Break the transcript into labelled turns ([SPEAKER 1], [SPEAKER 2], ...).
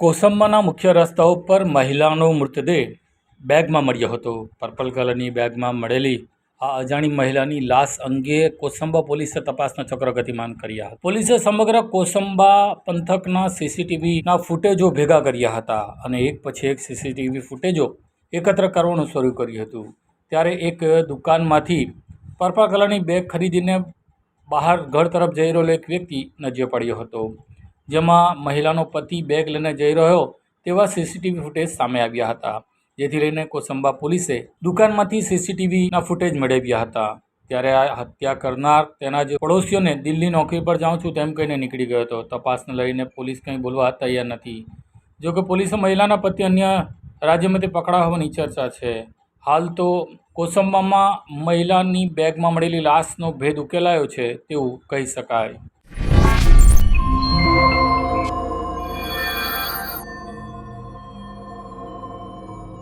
[SPEAKER 1] કોસંબાના મુખ્ય રસ્તાઓ પર મહિલાનો મૃતદેહ બેગમાં મળ્યો હતો. પર્પલ કલરની બેગમાં મળેલી આ અજાણી મહિલાની લાશ અંગે કોસંબા પોલીસે તપાસના ચક્ર ગતિમાન કર્યા. પોલીસે સમગ્ર કોસંબા પંથકના સીસીટીવીના ફૂટેજો ભેગા કર્યા હતા અને એક પછી એક સીસીટીવી ફૂટેજો એકત્ર કરવાનું શરૂ કર્યું હતું. ત્યારે એક દુકાનમાંથી પર્પલ કલરની બેગ ખરીદીને બહાર ઘર તરફ જઈ રહેલો એક વ્યક્તિ નજરે પડ્યો હતો. જેમાં મહિલાનો પતિ બેગ લઈને જઈ રહ્યો તેવા સીસીટીવી ફૂટેજ સામે આવ્યા હતા. જેથી લઈને કોસંબા પોલીસે દુકાનમાંથી સીસીટીવીના ફૂટેજ મેળવ્યા હતા. ત્યારે આ હત્યા કરનાર તેના જે પડોશીઓને દિલ્હી નોકરી પર જાઉં છું તેમ કહીને નીકળી ગયો હતો. તપાસને લઈને પોલીસ કંઈ બોલવા તૈયાર નથી. જોકે પોલીસે મહિલાના પતિ અન્ય રાજ્યમાંથી પકડાયા હોવાની ચર્ચા છે. હાલ તો કોસંબામાં મહિલાની બેગમાં મળેલી લાશનો ભેદ ઉકેલાયો છે તેવું કહી શકાય.